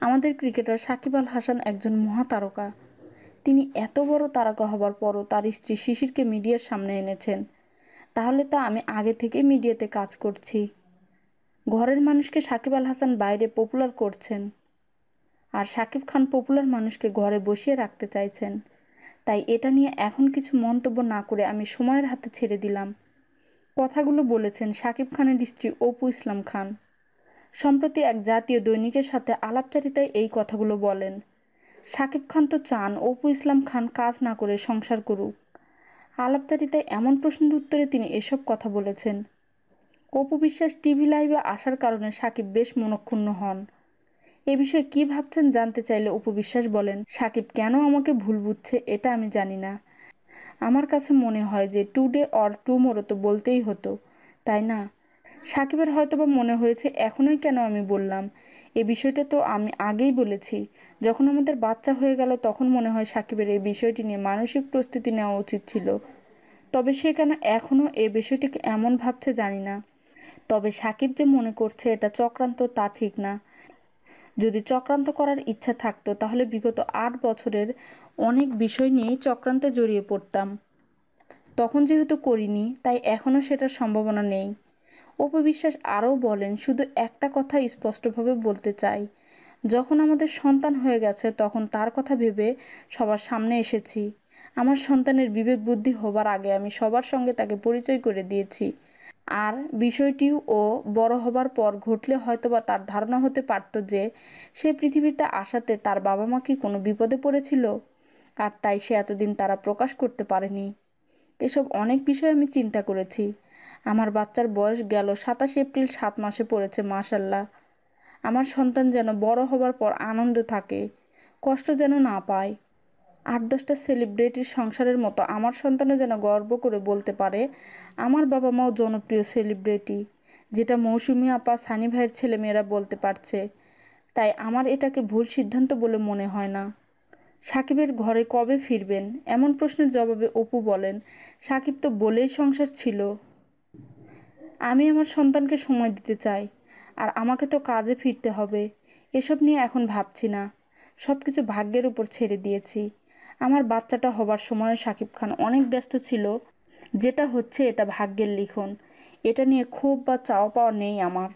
আমাদের ক্রিকেটার সাকিব আল হাসান একজন মহাতারকা। তিনি এত বড় তারকা হবার পরও তার স্ত্রী শিশিরকে মিডিয়ার সামনে এনেছেন। তাহলে তো আমি আগে থেকেই মিডিয়াতে কাজ করছি। ঘরের মানুষকে সাকিব আল হাসান বাইরে পপুলার করছেন। আর সাকিব খান পপুলার মানুষকে ঘরে বসিয়ে রাখতে চাইছেন। তাই এটা নিয়ে এখন কিছু মন্তব্য না করে আমি সময়ের হাতে ছেড়ে দিলাম। কথাগুলো বলেছেন সাকিব খানের স্ত্রী অপু ইসলাম খান। সম্প্রতি এক জাতীয় দৈনিকের সাথে আলাপচারিতায় এই কথাগুলো বলেন। সাকিব খান তো চান অপু ইসলাম খান কাজ না করে সংসার করুক। আলাপচারিতায় এমন প্রশ্নের উত্তরে তিনি এসব কথা বলেছেন। অপু বিশ্বাস টিভি লাইভে আসার কারণে সাকিব বেশ মনক্ষুণ্ণ হন। এ বিষয়ে কী ভাবছেন জানতে চাইলে অপু বিশ্বাস বলেন, সাকিব কেন আমাকে ভুল বুঝছে এটা আমি জানি না। আমার কাছে মনে হয় যে টুডে অর টুমোরো তো বলতেই হতো, তাই না? সাকিবের হয়তো বা মনে হয়েছে, এখনই কেন আমি বললাম? এ বিষয়টা তো আমি আগেই বলেছি। যখন আমাদের বাচ্চা হয়ে গেল, তখন মনে হয় সাকিবের এই বিষয়টি নিয়ে মানসিক প্রস্তুতি নেওয়া উচিত ছিল। তবে সে কেন এখনও এ বিষয়টিকে এমন ভাবছে জানি না। তবে সাকিব যে মনে করছে এটা চক্রান্ত, তা ঠিক না। যদি চক্রান্ত করার ইচ্ছা থাকতো, তাহলে বিগত আট বছরের অনেক বিষয় নিয়েই চক্রান্তে জড়িয়ে পড়তাম। তখন যেহেতু করিনি, তাই এখনও সেটার সম্ভাবনা নেই। অপবিশ্বাস আরও বলেন, শুধু একটা কথা স্পষ্টভাবে বলতে চাই। যখন আমাদের সন্তান হয়ে গেছে, তখন তার কথা ভেবে সবার সামনে এসেছি। আমার সন্তানের বিবেক বুদ্ধি হবার আগে আমি সবার সঙ্গে তাকে পরিচয় করে দিয়েছি। আর বিষয়টিও ও বড় হবার পর ঘটলে হয়তোবা তার ধারণা হতে পারত যে সে পৃথিবীতে আসাতে তার বাবা মা কি কোনো বিপদে পড়েছিল? আর তাই সে এতদিন তারা প্রকাশ করতে পারেনি। এসব অনেক বিষয় আমি চিন্তা করেছি। আমার বাচ্চার বয়স গেল সাতাশ এপ্রিল সাত মাসে পড়েছে, মাশাল্লাহ। আমার সন্তান যেন বড় হবার পর আনন্দ থাকে, কষ্ট যেন না পায়। আট দশটা সেলিব্রিটির সংসারের মতো আমার সন্তানও যেন গর্ব করে বলতে পারে, আমার বাবা মাও জনপ্রিয় সেলিব্রিটি, যেটা মৌসুমি আপা সানি ভাইয়ের ছেলেমেয়েরা বলতে পারছে। তাই আমার এটাকে ভুল সিদ্ধান্ত বলে মনে হয় না। সাকিবের ঘরে কবে ফিরবেন? এমন প্রশ্নের জবাবে অপু বলেন, সাকিব তো বলেই সংসার ছিল। আমি আমার সন্তানকে সময় দিতে চাই, আর আমাকে তো কাজে ফিরতে হবে। এসব নিয়ে এখন ভাবছি না। সব কিছু ভাগ্যের উপর ছেড়ে দিয়েছি। আমার বাচ্চাটা হবার সময় সাকিব খান অনেক ব্যস্ত ছিল। যেটা হচ্ছে এটা ভাগ্যের লিখন। এটা নিয়ে ক্ষোভ বা চাওয়া পাওয়া নেই আমার।